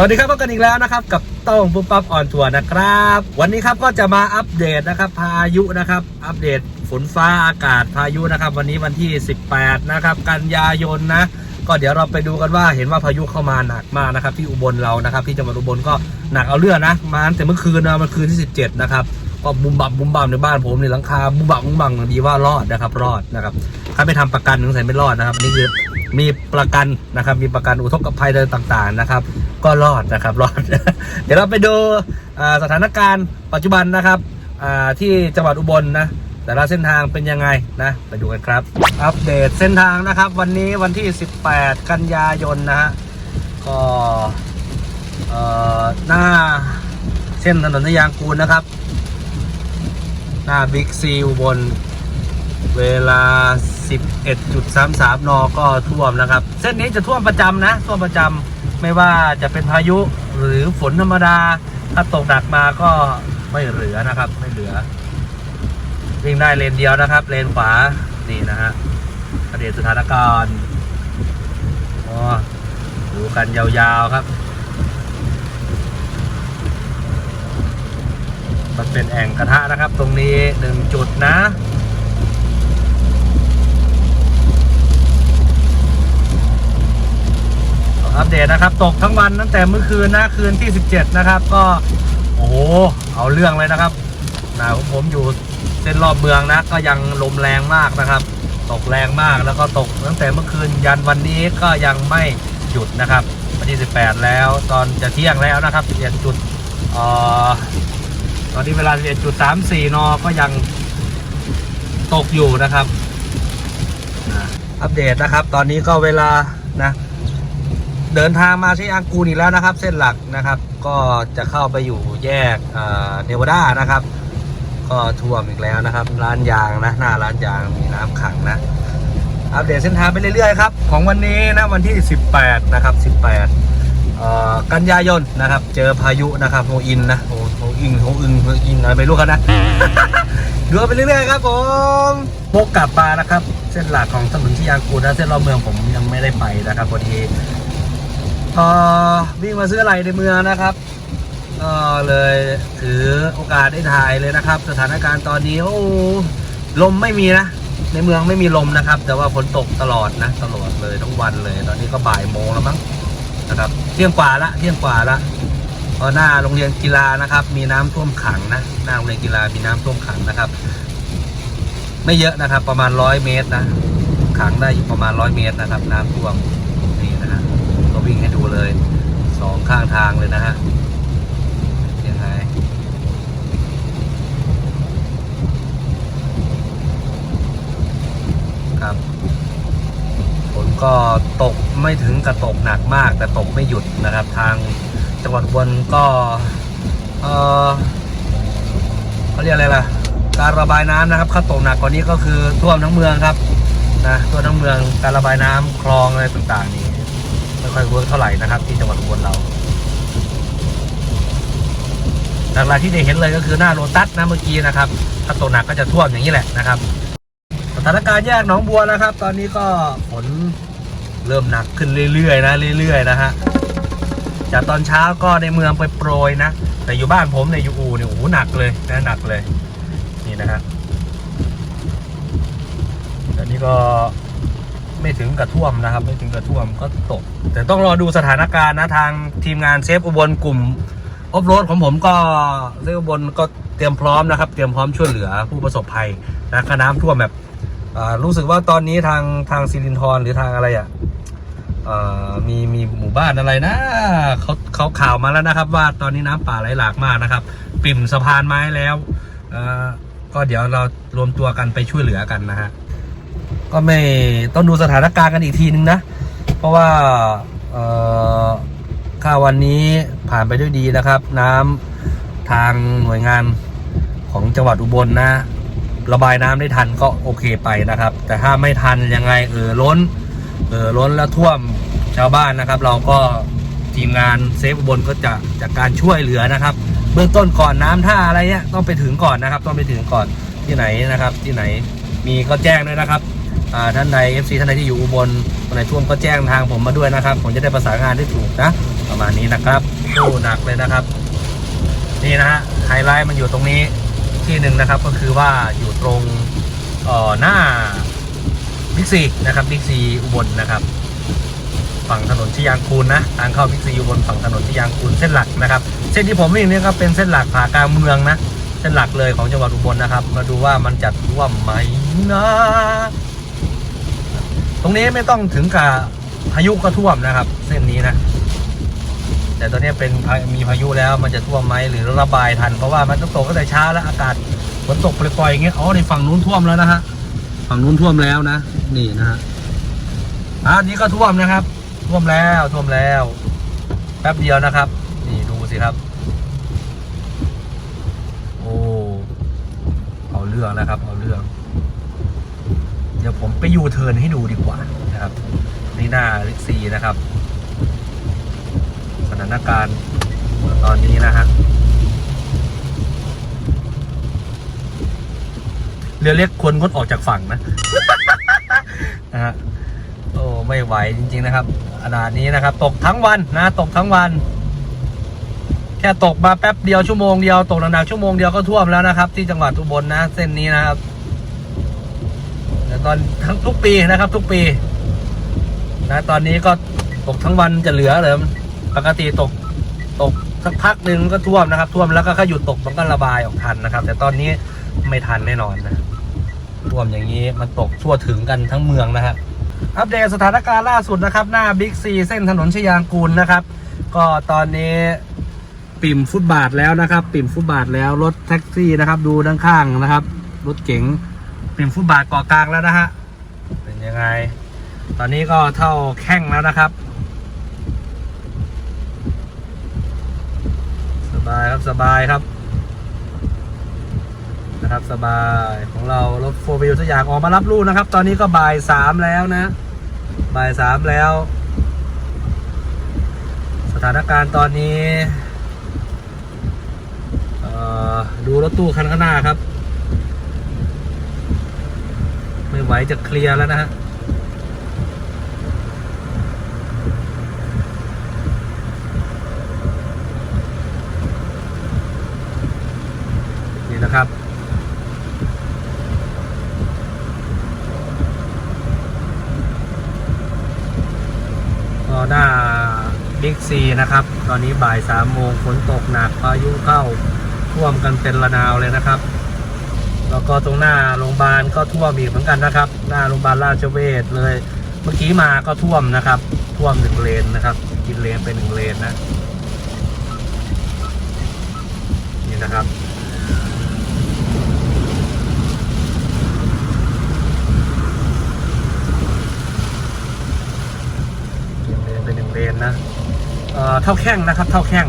สวัสดีครับพบกันอีกแล้วนะครับ กับต้องปุ๊บปั๊บออนทัวร์นะครับ วันนี้ครับก็จะมาอัปเดตนะครับ พายุนะครับ อัปเดตฝนฟ้าอากาศพายุนะครับ วันนี้วันที่ 18 นะครับ กันยายนนะ ก็เดี๋ยวเราไปดูกันว่าเห็นว่าพายุเข้ามาหนักมากนะครับ ที่อุบลเรานะครับ ที่จังหวัดอุบลก็หนักเอาเรื่องนะ มาตั้งแต่เมื่อคืนนะมันคืนที่ 17 นะครับ ก็บุมบับบุมบัมในบ้านผมในหลังคาบุมบับบุมบังดีว่ารอดนะครับ รอดนะครับถ้าไม่ทำประกันถึงใส่ไม่รอดนะครับนี่คือมีประกันนะครับ มีประกันอุทกภัยอะไรต่างๆนะครับ ก็รอดนะครับรอด เดี๋ยวเราไปดูสถานการณ์ปัจจุบันนะครับที่จังหวัดอุบลนะแต่ละเส้นทางเป็นยังไงนะไปดูกันครับ อัปเดตเส้นทางนะครับ วันนี้วันที่ 18 กันยายนนะฮะก็หน้าเส้นถนนทยางกูลนะครับ หน้าบิ๊กซีอุบลเวลา 11.33 น ก็ท่วมนะครับ เส้นนี้จะท่วมประจำนะ ท่วมประจำไม่ว่าจะเป็นพายุหรือฝนธรรมดา ถ้าตกหนักมาก็ไม่เหลือนะครับ ไม่เหลือ วิ่งได้เลนเดียวนะครับ เลนขวา นี่นะฮะอัปเดตสถานการณ์อ๋อดูกันยาวๆครับ มันเป็นแอ่งกระทะนะครับ ตรงนี้หนึ่งจุดนะ อัปเดตนะครับ ตกทั้งวันตั้งแต่เมื่อคืนนะคืนที่ 17 นะครับ ก็โอ้โหเอาเรื่องเลยนะครับนะผมผมอยู่เส้นรอบเมืองนะ ก็ยังลมแรงมากนะครับ ตกแรงมากแล้วก็ตกตั้งแต่เมื่อคืนยันวันนี้ก็ยังไม่หยุดนะครับวันที่ 18 แล้วตอนจะเที่ยงแล้วนะครับ11จุดเอ่อ อนนี้เวลา 11.34 น ก็ยังตกอยู่นะครับ อัปเดตนะครับ ตอนนี้ก็เวลานะ เดินทางมาที่อังกูนอีกแล้วนะครับ เส้นหลักนะครับ ก็จะเข้าไปอยู่แยกเนวาดานะครับ ก็ท่วมอีกแล้วนะครับ ร้านยางนะ หน้าร้านยางมีน้ำขังนะ อัปเดตเส้นทางไปเรื่อยๆครับ ของวันนี้นะวันที่ 18 นะครับ 18กันยายนนะครับ เจอพายุนะครับโฮอินนะโอิงโฮอึงโฮอิงอะไรไม่รู้กันนะดูไปเรื่อยๆครับผมพกกลับมานะครับ เส้นหลักของถนนที่ยางกูนนะเส้นรอบเมืองผมยังไม่ได้ไปนะครับพอดีเออวิ่งมาซื้ออะไรในเมืองนะครับก็เลยถือโอกาสได้ถ่ายเลยนะครับ สถานการณ์ตอนนี้โอ้ลมไม่มีนะในเมืองไม่มีลมนะครับ แต่ว่าฝนตกตลอดนะตลอดเลยทั้งวันเลย ตอนนี้ก็บ่ายโมงแล้วมั้งนะครับเที่ยงกว่าละเที่ยงกว่าละ ก็หน้าโรงเรียนกีฬานะครับ มีน้ำท่วมขังนะหน้าโรงเรียนกีฬามีน้ำท่วมขังนะครับ ไม่เยอะนะครับ ประมาณร้อยเมตรนะขังได้อยู่ประมาณร้อยเมตรนะครับ น้ำท่วมนี่นะฮะก็วิ่งให้ดูเลยสองข้างทางเลยนะฮะยังไงครับฝนก็ตกไม่ถึงกับตกหนักมาก แต่ตกไม่หยุดนะครับ ทาง จังหวัดอุบนก็เออเขาเรียกอะไรล่ะ การระบายน้ำนะครับถ้าตกหนักกว่านี้ก็คือท่วมทั้งเมืองครับนะท่วมทั้งเมืองการระบายน้ำคลองอะไรต่างๆนี่ไม่ค่อยเวิร์กเท่าไหร่นะครับ ที่จังหวัดอุบลเราหลักๆที่ได้เห็นเลยก็คือหน้าโลตัสนะเมื่อกี้นะครับถ้าตกหนักก็จะท่วมอย่างนี้แหละนะครับสถานการณ์แยกหนองบัวนะครับ ตอนนี้ก็ฝนเริ่มหนักขึ้นเรื่อยๆนะเรื่อยๆนะฮะ จากตอนเช้าก็ในเมืองไปโปรยๆนะ แต่อยู่บ้านผมเนี่ยอยู่อูเนี่ยโอ้โหหนักเลยนะหนักเลย นี่นะฮะแต่นี่ก็ไม่ถึงกับท่วมนะครับ ไม่ถึงกับท่วมก็ตก แต่ต้องรอดูสถานการณ์นะทางทีมงานเซฟอุบลกลุ่มออฟโรดของผมก็เซฟอุบลก็เตรียมพร้อมนะครับ เตรียมพร้อมช่วยเหลือผู้ประสบภัยนะคน้ำท่วมแบบอ่ารู้สึกว่าตอนนี้ทางทางซิลินทรหรือทางอะไรอะ มีมีหมู่บ้านอะไรนะเขาเขาข่าวมาแล้วนะครับ ว่าตอนนี้น้ำป่าไหลหลากมากนะครับ ปิ่มสะพานไม้แล้วก็เดี๋ยวเรารวมตัวกันไปช่วยเหลือกันนะฮะก็ไม่ต้องดูสถานการณ์กันอีกทีนึงนะ เพราะว่าเอ่อค่าวันนี้ผ่านไปด้วยดีนะครับ น้ำทางหน่วยงานของจังหวัดอุบลนะระบายน้ำได้ทันก็โอเคไปนะครับ แต่ถ้าไม่ทันยังไงเออล้น เออล้นแล้วท่วมชาวบ้านนะครับ เราก็ทีมงานเซฟอุบลก็จะจากการช่วยเหลือนะครับ เบื้องต้นก่อนน้ำท่าอะไรเนี้ยต้องไปถึงก่อนนะครับ ต้องไปถึงก่อนที่ไหนนะครับ ที่ไหนมีก็แจ้งด้วยนะครับท่านใด FC ท่านใดที่อยู่อุบลคนไหนท่วมก็แจ้งทางผมมาด้วยนะครับ ผมจะได้ประสานงานได้ถูกนะ ประมาณนี้นะครับดูหนักเลยนะครับ นี่นะฮะไฮไลท์มันอยู่ตรงนี้ที่หนึ่งนะครับ ก็คือว่าอยู่ตรงเออหน้า บิ๊กซีนะครับบิ๊กซีอุบลนะครับ ฝั่งถนนที่ยางคูนนะทางเข้าบิ๊กซีอุบลฝั่งถนนที่ยางคูนเส้นหลักนะครับ เส้นที่ผมวิ่งนี่ยก็เป็นเส้นหลักผ่ากลางเมืองนะเส้นหลักเลยของจังหวัดอุบลนะครับ มาดูว่ามันจัดท่วมไหมนะตรงนี้ไม่ต้องถึงกับพายุก็ท่วมนะครับ เส้นนี้นะแต่ตอนนี้เป็นมีพายุแล้วมันจะท่วมไหมหรือระบายทันเพราะว่ามันต้องตกตั้งแต่เช้าแล้วอากาศฝนตกปล่อยๆอย่างเงี้ยอ๋อในฝั่งนู้นท่วมแล้วนะฮะ ฝั่งนู้นท่วมแล้วนะ นี่นะฮะอ่านี้ก็ท่วมนะครับ ท่วมแล้วท่วมแล้ว แป๊บเดียวนะครับ นี่ดูสิครับ โอ้เอาเรื่องนะครับ เอาเรื่อง เดี๋ยวผมไปยูเทิร์นให้ดูดีกว่านะครับ นี่หน้าลิซีนะครับ สถานการณ์ตอนนี้นะฮะ เรือเล็กควรงดออกจากฝั่งนะนะฮะโอ้ไม่ไหวจริง ๆนะครับขนาดนี้นะครับ ตกทั้งวันนะ ตกทั้งวัน แค่ตกมาแป๊บเดียวชั่วโมงเดียวตกหนักๆชั่วโมงเดียวก็ท่วมแล้วนะครับ ที่จังหวัดอุบลนะ เส้นนี้นะครับแต่ตอนทั้งทุกปีนะครับ ทุกปี นะ ตอนนี้ก็ตกทั้งวันจะเหลือเลยปกติตกตกสักพักหนึ่งก็ท่วมนะครับ ท่วมแล้วก็หยุดตกมันก็ระบายออกทันนะครับ แต่ตอนนี้ไม่ทันแน่นอนนะ ท่วมอย่างนี้มันตกทั่วถึงกันทั้งเมืองนะฮะอัปเดตสถานการณ์ล่าสุดนะครับ หน้าบิ๊กซีเส้นถนนชยางกูลนะครับ ก็ตอนนี้ปิ่มฟุตบาทแล้วนะครับ ปิ่มฟุตบาทแล้วรถแท็กซี่นะครับ ดูด้านข้างนะครับ รถเก๋งปิ่มฟุตบาทเกาะกลางแล้วนะฮะเป็นยังไง ตอนนี้ก็เท่าแข้งแล้วนะครับ สบายครับสบายครับ นะครับสบายของเรารถโฟร์วิลทุกอย่างออกมารับลูกนะครับ ตอนนี้ก็บ่ายสามแล้วนะ บ่ายสามแล้ว สถานการณ์ตอนนี้ดูรถตู้คันข้างหน้าครับ ไม่ไหวจะเคลียร์แล้วนะฮะ นี่นะครับ ก็หน้า บิ๊กซีนะครับ ตอนนี้บ่ายสามโมงฝนตกหนักพายุเข้าท่วมกันเป็นระนาวเลยนะครับ แล้วก็ตรงหน้าโรงพยาบาลก็ท่วมอีกเหมือนกันนะครับ หน้าโรงพยาบาลราชเวชเลย เมื่อกี้มาก็ท่วมนะครับ ท่วมหนึ่งเลนนะครับ กินเลนเป็นหนึ่งเลนนะ นี่นะครับ เลนเป็นหนึ่งเลนนะเอ่อเท่าแข้งนะครับ เท่าแข้ง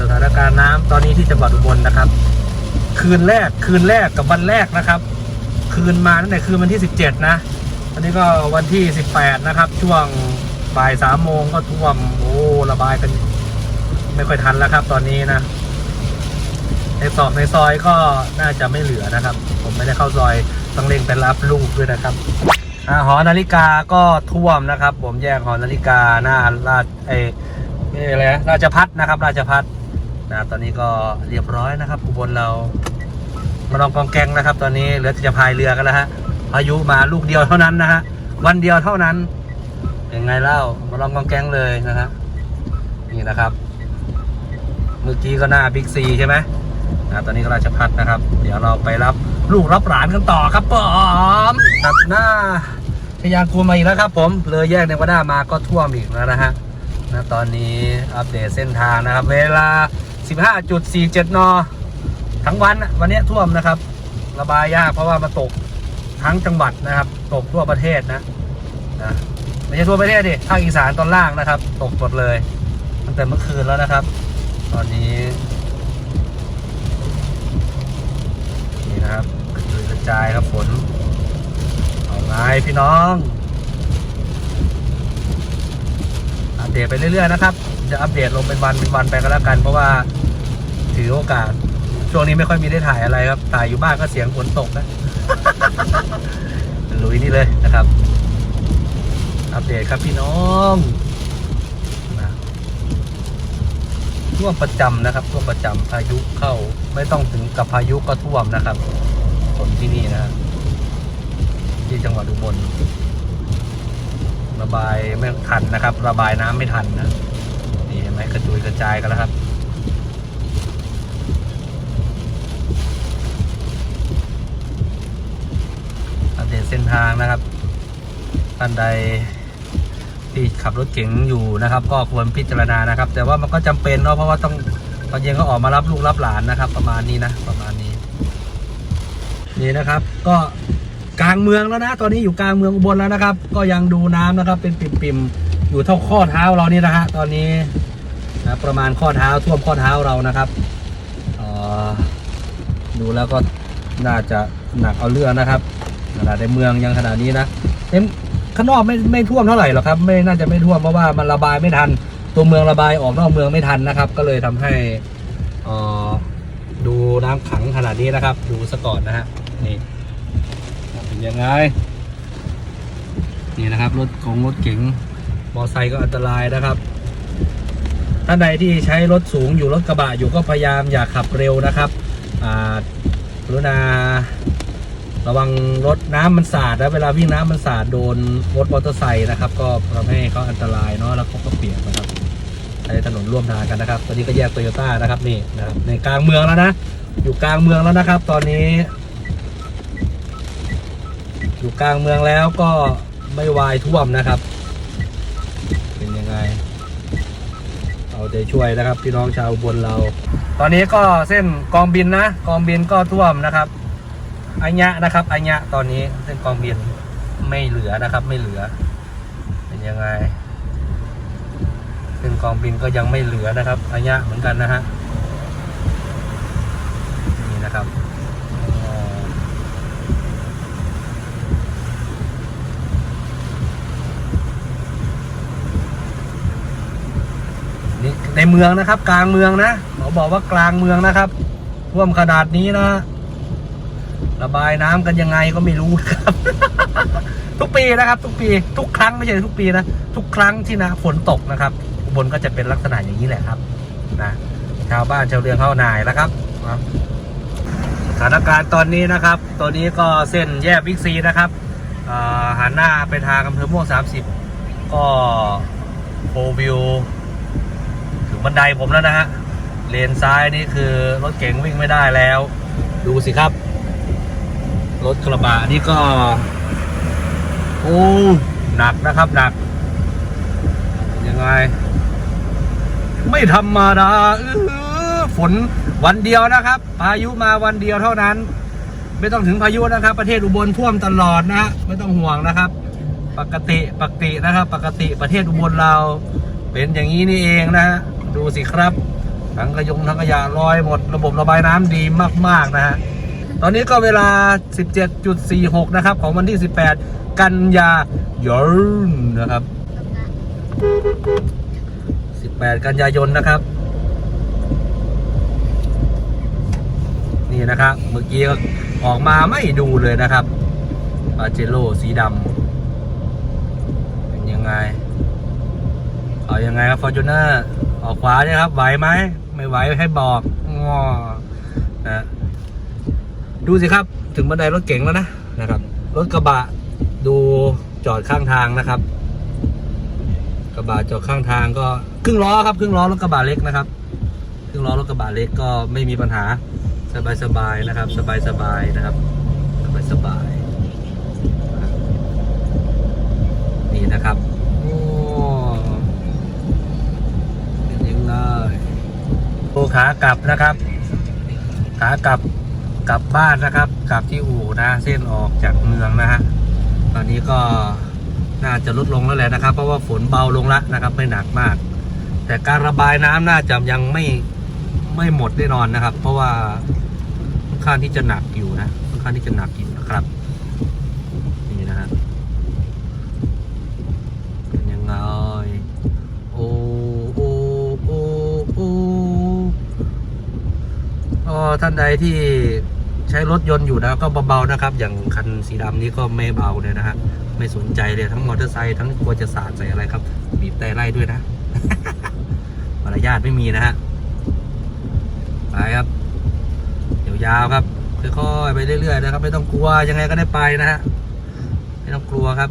สถานการณ์น้ำตอนนี้ที่จังหวัดอุบลนะครับ คืนแรกคืนแรกกับวันแรกนะครับ คืนมาตั้งแต่คืนวันที่ 17 นะ อันนี้ก็วันที่ 18 นะครับ ช่วงบ่ายสามโมงก็ท่วมโอ้ระบายกัน ไม่ค่อยทันแล้วครับ ตอนนี้นะ ในซอกในซอยก็น่าจะไม่เหลือนะครับ ผมไม่ได้เข้าซอยต้องเร่งไปรับลูกด้วยนะครับ หอนาฬิกาก็ท่วมนะครับ ผมแยกหอนาฬิกาหน้าราชเออไม่อะไรราชพัฒนะครับ ราชพัฒนะตอนนี้ก็เรียบร้อยนะครับอุบลเรามาลองกองแกงนะครับ ตอนนี้เหลือจะพายเรือกันแล้วฮะพายุมาลูกเดียวเท่านั้นนะฮะวันเดียวเท่านั้นเป็นไงเล่ามาลองกองแกงเลยนะฮะนี่นะครับ เมื่อกี้ก็หน้าบิ๊กซีใช่ไหมนะตอนนี้ก็ราชพัฒนะครับ เดี๋ยวเราไปรับ ลูกรับหลานกันต่อครับผมครับหน้าชยากูมาอีกแล้วครับ ผมเลยแยกในวัดามาก็ท่วมอีกแล้วนะฮะนะตอนนี้อัปเดตเส้นทางนะครับ เวลา 15.47 น ทั้งวันวันนี้ท่วมนะครับ ระบายยากเพราะว่ามาตกทั้งจังหวัดนะครับ ตกทั่วประเทศนะนะไม่ใช่ทั่วประเทศดิภาคอีสานตอนล่างนะครับ ตกหมดเลยตั้งแต่เมื่อคืนแล้วนะครับ ตอนนี้นะครับกระ จายครับฝน เอาไงพี่น้อง อัปเดตไปเรื่อยๆนะครับ จะอัปเดตลงเป็นวันเป็นวันไปก็แล้วกัน เพราะว่าถือโอกาส ช่วงนี้ไม่ค่อยมีได้ถ่ายอะไรครับ ถ่ายอยู่บ้านก็เสียงฝนตกนะลุยนี่เลยนะครับ อัปเดตครับพี่น้องท่วมประจำนะครับท่วมประจำพายุเข้าไม่ต้องถึงกับพายุก็ท่วมนะครับ ฝนที่นี่นะ ที่จังหวัดอุบลระบายไม่ทันนะครับ ระบายน้ำไม่ทันนะนี่เห็นไหมกระจุยกระจายกันแล้วครับ อัปเดตเส้นทางนะครับท่านใดที่ขับรถเก๋งอยู่นะครับ ก็ควรพิจารณานะครับ แต่ว่ามันก็จำเป็นเนาะเพราะว่าต้องตอนเย็นก็ออกมารับลูกรับหลานนะครับ ประมาณนี้นะประมาณ นี่นะครับ ก็กลางเมืองแล้วนะ ตอนนี้อยู่กลางเมืองอุบลแล้วนะครับ ก็ยังดูน้ำนะครับ เป็นปิ่มๆอยู่เท่าข้อเท้าเรานี่นะฮะตอนนี้นะประมาณข้อเท้าท่วมข้อเท้าเรานะครับออดูแล้วก็น่าจะหนักเอาเรื่องนะครับขนาดในเมืองยังขนาดนี้นะเต็มข้างนอกไม่ไม่ท่วมเท่าไหร่หรอกครับ ไม่น่าจะไม่ท่วมเพราะว่ามันระบายไม่ทัน ตัวเมืองระบายออกนอกเมืองไม่ทันนะครับ ก็เลยทำให้ออดูน้ำขังขนาดนี้นะครับ ดูสะก่อนนะฮะ นี่เป็นยังไง นี่นะครับ รถของรถเก๋งมอไซค์ก็อันตรายนะครับท่านใดที่ใช้รถสูงอยู่รถกระบะอยู่ก็พยายามอย่าขับเร็วนะครับกรุณาระวังรถน้ำมันสาดนะเวลาวิ่งน้ำมันสาดโดนรถมอเตอร์ไซค์นะครับ ก็ทำให้เขาอันตรายเนาะแล้วเขาก็เปียกนะครับใช้ถนนร่วมทางกันนะครับ ตอนนี้ก็แยกโตโยต้านะครับนี่นะครับในกลางเมืองแล้วนะ อยู่กลางเมืองแล้วนะครับ ตอนนี้ อยู่กลางเมืองแล้วก็ไม่วายท่วมนะครับ เป็นยังไง เอาใจช่วยนะครับ พี่น้องชาวบนเรา ตอนนี้ก็เส้นกองบินนะกองบินก็ท่วมนะครับอัญญะนะครับอัญญะตอนนี้เส้นกองบินไม่เหลือนะครับ ไม่เหลือ เป็นยังไงเส้นกองบินก็ยังไม่เหลือนะครับอัญญะเหมือนกันนะฮะนี่นะครับอ๋อนี่ ในเมืองนะครับ กลางเมืองนะเขาบอกว่ากลางเมืองนะครับท่วมขนาดนี้นะระบายน้ำกันยังไงก็ไม่รู้ครับ ทุกปีนะครับ ทุกปีทุกครั้งไม่ใช่ทุกปีนะทุกครั้งที่นะฝนตกนะครับอุบลก็จะเป็นลักษณะอย่างนี้แหละครับนะชาวบ้านชาวเรือนเข้านายแล้วครับสถานการณ์ตอนนี้นะครับ ตัวนี้ก็เส้นแยกบิ๊กซีนะครับหันหน้าไปทางอำเภอม่วง30 ก็โฟวิว บันไดผมแล้วนะฮะ เลนซ้ายนี่คือรถเก๋งวิ่งไม่ได้แล้ว ดูสิครับ รถกระบะนี่ก็ โอ้ หนักนะครับหนัก ยังไง ไม่ธรรมดาออฝนวันเดียวนะครับ พายุมาวันเดียวเท่านั้น ไม่ต้องถึงพายุนะครับ ประเทศอุบลท่วมตลอดนะฮะไม่ต้องห่วงนะครับ ปกติปกตินะครับ ปกติประเทศอุบลเราเป็นอย่างนี้นี่เองนะฮะ ดูสิครับทั้งกระยงทั้งขยะลอยหมด ระบบระบายน้ำดีมาก ๆ นะฮะ ตอนนี้ก็เวลา 17.46 นะครับ ของวันที่ 18 กันยายนนะครับ 18 กันยายนนะครับ นี่นะครับ เมื่อกี้ก็ออกมาไม่ดูเลยนะครับปาเจโร่สีดำเป็นยังไง เอายังไงครับฟอร์จูเนอร์ ออกขวาเนี่ยครับ ไหวไหม ไม่ไหวให้บอกงอนะดูสิครับ ถึงบันไดรถเก๋งแล้วนะนะครับ รถกระบะดูจอดข้างทางนะครับ กระบะจอดข้างทางก็ครึ่งล้อครับ ครึ่งล้อรถกระบะเล็กนะครับ ครึ่งล้อรถกระบะเล็กก็ไม่มีปัญหาสบายๆนะครับ สบายๆนะครับ สบายๆนี่นะครับ ขากลับนะครับ ขากลับกลับบ้านนะครับ กลับที่อู่นะ เส้นออกจากเมืองนะฮะตอนนี้ก็น่าจะลดลงแล้วแหละนะครับ เพราะว่าฝนเบาลงแล้วนะครับ ไม่หนักมาก แต่การระบายน้ำน่าจะยังไม่ไม่หมดแน่นอนนะครับ เพราะว่าค่อนข้างที่จะหนักอยู่นะค่อนข้างที่จะหนักอยู่นะครับ ก็ท่านใดที่ใช้รถยนต์อยู่นะก็เบาๆนะครับ อย่างคันสีดำนี้ก็ไม่เบาเลยนะฮะไม่สนใจเลยทั้งมอเตอร์ไซค์ทั้งกลัวจะสาดใส่อะไรครับบีบแต่ไล่ด้วยนะมารยาทไม่มีนะฮะไปครับเดี๋ยวยาวครับค่อยๆไปเรื่อยๆนะครับ ไม่ต้องกลัวยังไงก็ได้ไปนะฮะไม่ต้องกลัวครับ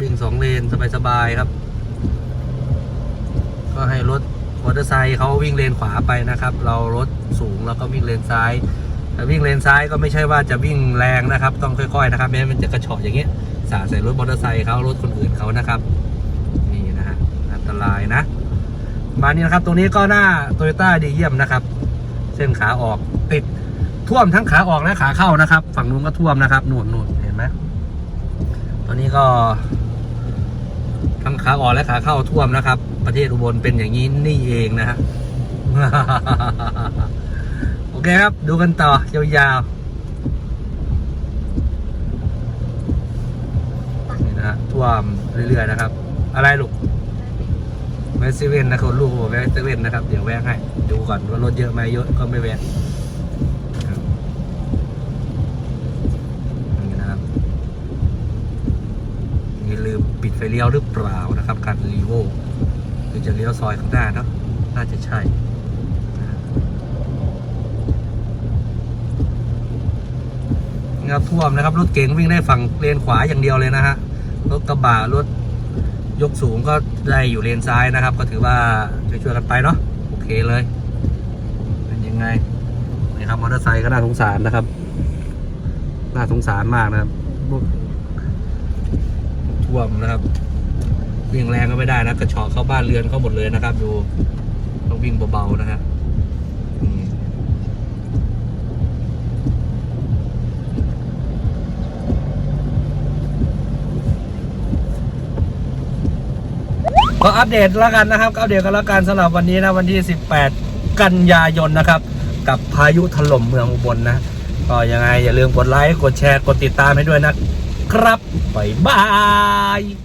วิ่งสองเลนสบายๆครับ ก็ให้รถ มอเตอร์ไซค์เขาวิ่งเลนขวาไปนะครับ เรารถสูงแล้วก็วิ่งเลนซ้ายแต่วิ่งเลนซ้ายก็ไม่ใช่ว่าจะวิ่งแรงนะครับ ต้องค่อยๆนะครับไม่งั้นมันจะกระเฉาะอย่างเงี้ยสาดใส่รถมอเตอร์ไซค์เขารถคนอื่นเขานะครับนี่นะฮะอันตรายนะมานี้นะครับตรงนี้ก็หน้าโตโยต้าดีเยี่ยมนะครับ เส้นขาออกติดท่วมทั้งขาออกและขาเข้านะครับ ฝั่งนู้นก็ท่วมนะครับหนู่นนู่นเห็นไหมตอนนี้ก็ ทั้งขาออกและขาเข้าท่วมนะครับ ประเทศอุบลเป็นอย่างนี้นี่เองนะฮะโอเคครับ ดูกันต่อยาวๆนี่นะฮะท่วมเรื่อยๆนะครับ อะไรลูกแวะเซเว่นนะครับลูกบอกแวะเซเว่นนะครับ เดี๋ยวแวะให้ ดูก่อนว่ารถเยอะไหมเยอะก็ไม่แวะครับนี่นะครับอย่าลืมปิดไฟเลี้ยวหรือเปล่านะครับคันรีโว หรือจะเลี้ยวซอยข้างหน้าเนาะน่าจะใช่นะครับท่วมนะครับ รถเก๋งวิ่งได้ฝั่งเลนขวาอย่างเดียวเลยนะฮะรถกระบะรถยกสูงก็ได้อยู่เลนซ้ายนะครับ ก็ถือว่าช่วยๆกันไปเนาะโอเคเลย เป็นยังไงนี่ครับมอเตอร์ไซค์ก็น่าสงสารนะครับน่าสงสารมากนะครับท่วมนะครับ วิ่งแรงก็ไม่ได้นะกระเฉาะเข้าบ้านเรือนเข้าหมดเลยนะครับ ดูต้องวิ่งเบาๆนะฮะก็อัปเดตแล้วกันนะครับก็อัปเดตกันแล้วกันสำหรับวันนี้นะวันที่ 18 กันยายนนะครับ กับพายุถล่มเมืองอุบลนะก็ยังไงอย่าลืมกดไลค์กดแชร์กดติดตามให้ด้วยนะครับ บ๊ายบาย